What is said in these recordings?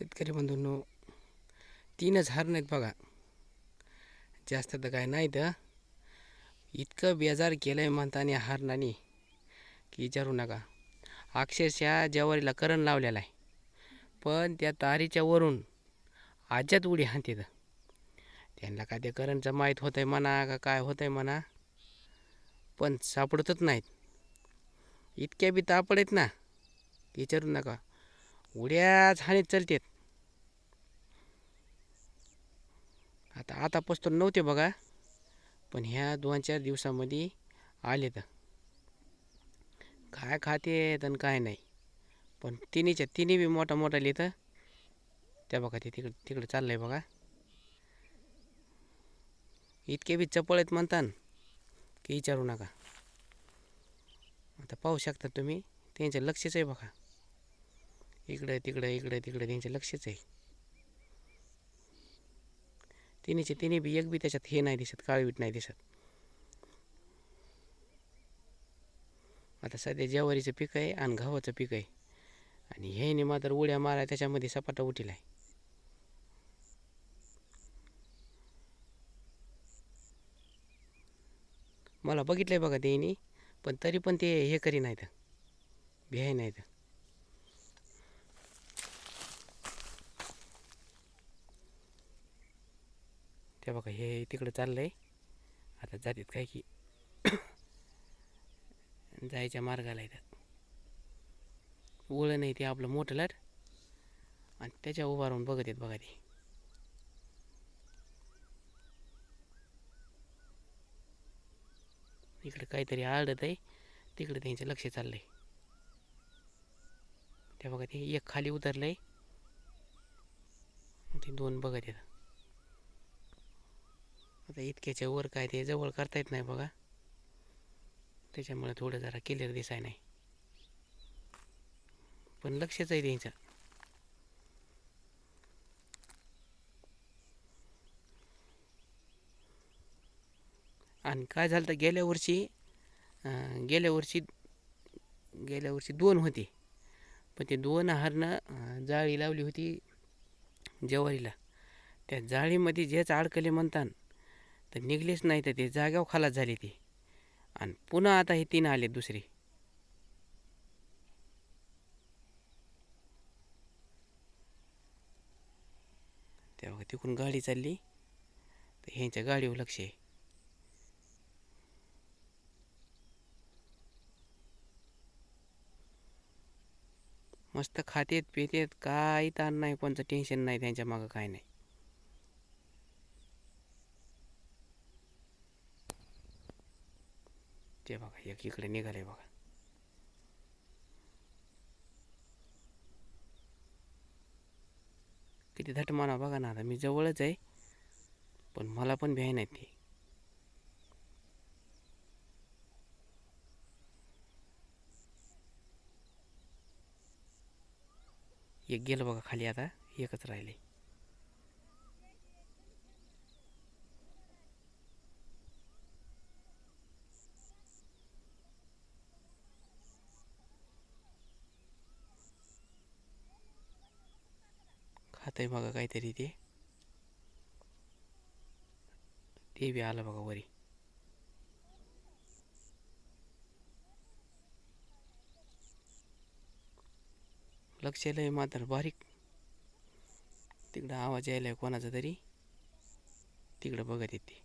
शेतकरी बंधूंनो तीनच हार नाहीत बघा. जास्त तर काय नाही तर इतकं बेजार केलं आहे म्हणताना हारणाने की विचारू नका. अक्षरशः जवारीला करण लावलेला आहे पण त्या तारीच्या वरून आज्यात उडी हाणते त्यांना काय ते करंटचं माहीत होतं आहे म्हणा का काय होतं आहे म्हणा पण सापडतच नाहीत. इतक्या बी तापड आहेत ना विचारू नका. उड्याच हानीत चलतात. आता आता पोचतो नव्हते बघा. पण ह्या दोन चार दिवसामध्ये आले तर काय खाते तर काय नाही. पण तिन्हीच्या तिन्ही बी मोठा मोठा लिहितं त्या बघा ते तिकडे तिकडे चाललं आहे बघा. इतके बी चपळ आहेत म्हणतात की विचारू नका. आता पाहू शकता तुम्ही त्यांचं लक्षच आहे बघा. इकडं तिकडं इकडं तिकडं त्यांचं लक्षच आहे. तिन्हीचे तिन्ही बी एक बी त्याच्यात हे नाही दिसत काळवीट नाही दिसत. आता सध्या ज्वारीचं पीक आहे आणि गव्हाचं पीक आहे. आणि ह्याने मात्र उड्या मारा त्याच्यामध्ये सपाटा उठीला आहे मला बघितलं आहे बघा त्यांनी पण तरी पण ते हे करी नाहीत. भ्याय नाहीत. ते बघा हे तिकडं चाललंय. आता जातात काय की जायच्या मार्गाला येतात. ओळं नाही ते आपलं मोठं लाट. आणि त्याच्या उभा राहून बघत आहेत बघा ते. इकडे काहीतरी आळत आहे. तिकडे त्यांचं लक्ष चाललंय. त्या बघा ते एक खाली उतरलंय. ते दोन बघत आहेत. आता इतक्याच्या वर काय ते जवळ करता येत नाही बघा. त्याच्यामुळे थोडं जरा क्लिअर दिसाय नाही. पण लक्षच आहे त्यांचं. आणि काय झालं तर गेल्या वर्षी गेल्या वर्षी गेल्या वर्षी दोन होते. पण ते दोन हरणं जाळी लावली होती जवारीला. त्या जाळीमध्ये जेच अडकले म्हणतात तर निघलेच नाही तर ते जाग्यावर खालाच झाली ती. आणि पुन्हा आता हे तीन आले दुसरी. तेव्हा तिकडून गाडी चालली. तर ह्यांच्या गाडीवर लक्ष आहे. मस्त खातेत पितेत काही ताण नाही कोणतं टेन्शन नाही त्यांच्या मागं काय नाही. ते बघा एक इकडे निघाले बघा. किती धट बघा ना आता मी जवळच आहे पण मला पण भ्याय नाही ते. एक गेलं बघा खाली आता एकच राहिले. खात आहे बघा काहीतरी ते. ते बी आलं बघा वरी. लक्ष लय मात्र बारीक. तिकडं आवाज यायलाय कोणाचा तरी. तिकडं बघत येते.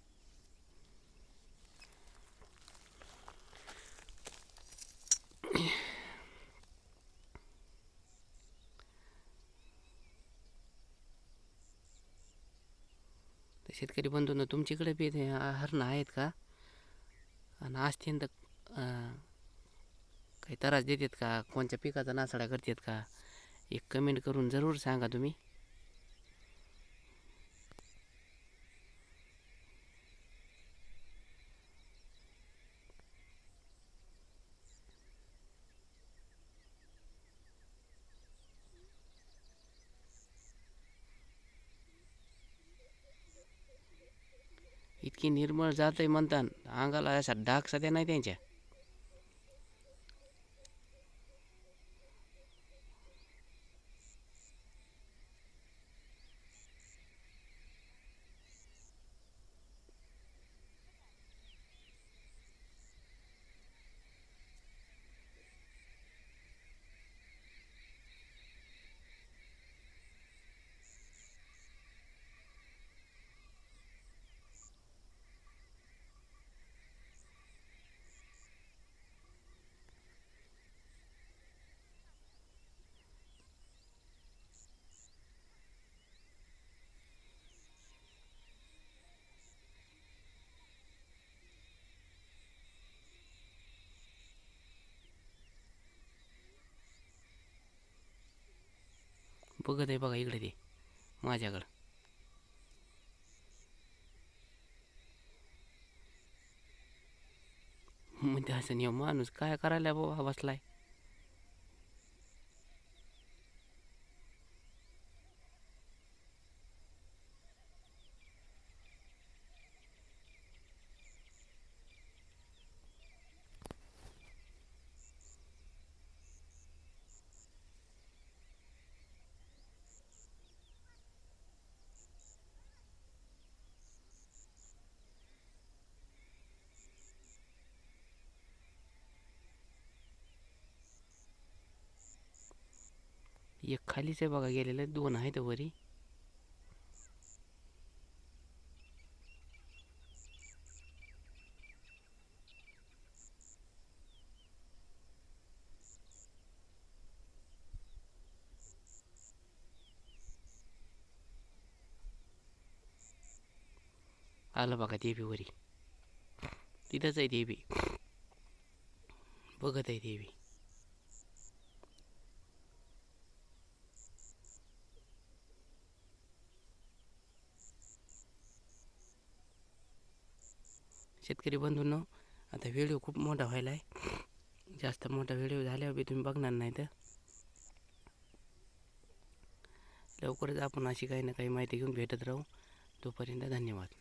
शेतकरी बंधूंनो तुमच्याकडे बी हरणं आहेत का? आणि असतील तर काही त्रास देतात का? कोणत्या पिकाचा नासाडा करतात का? एक कमेंट करून जरूर सांगा तुम्ही. इतकी निर्मळ जात आहे म्हणतात अंगाला असा डाग सध्या नाही त्यांच्या. बघत आहे बघा इकडे ते माझ्याकडं. म्हणजे असं नाही माणूस काय करायला बाबा बसलाय? एक खालीच आहे बघा गेलेलं दोन आहेत वरी. आलं बघा देवी वरी. तिथंच आहे देवी. बघत आहे देवी बी शेतकरी बंधूंनो आता व्हिडिओ खूप मोठा व्हायला आहे. जास्त मोठा व्हिडिओ झाल्यावर बी तुम्ही बघणार नाही तर. लवकरच आपण अशी काही ना काही माहिती घेऊन भेटत राहू. तोपर्यंत धन्यवाद.